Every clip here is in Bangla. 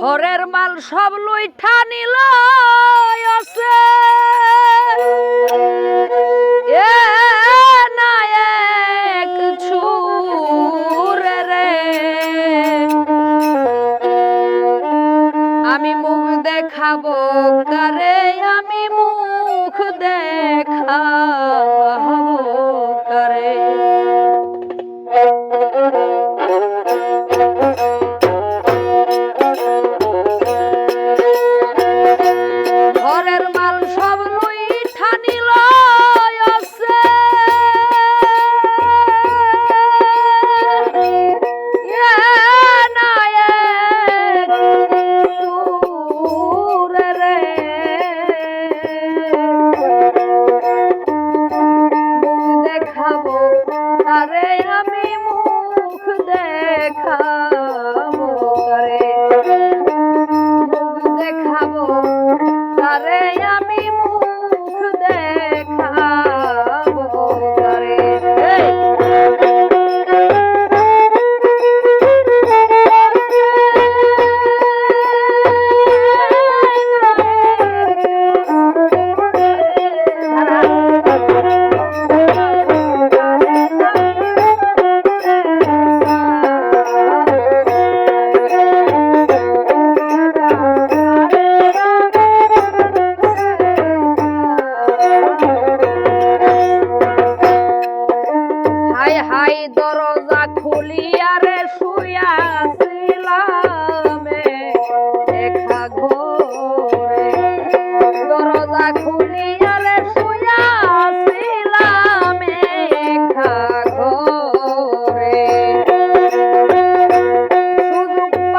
ঘরের মাল সব লুইঠা নিল আছে।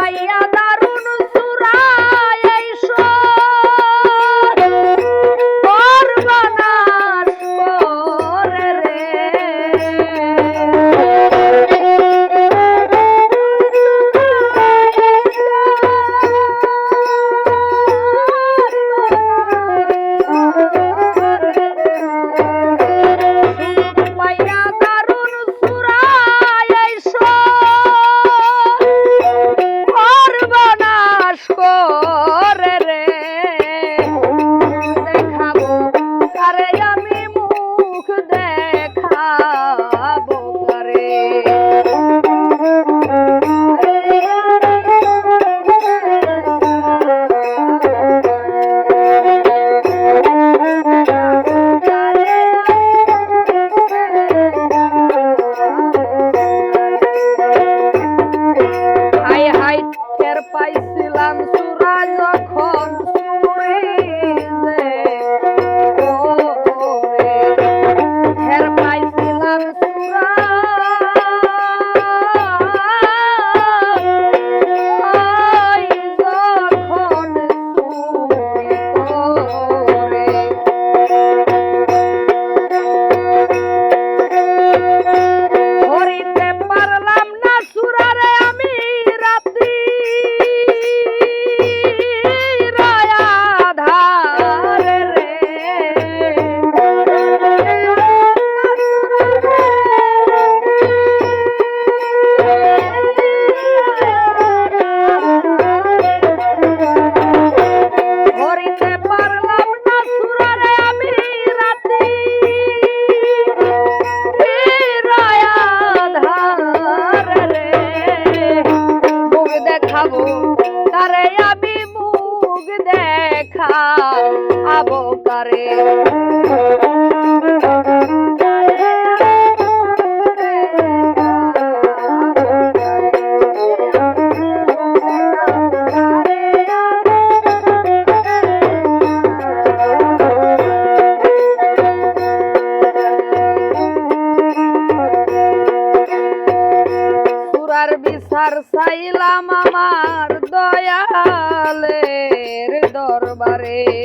করে পাইছিলাম সুরা তারে আমি মুখ দেখাও আবো করে। সাইলাম দয়ালের দরবারে।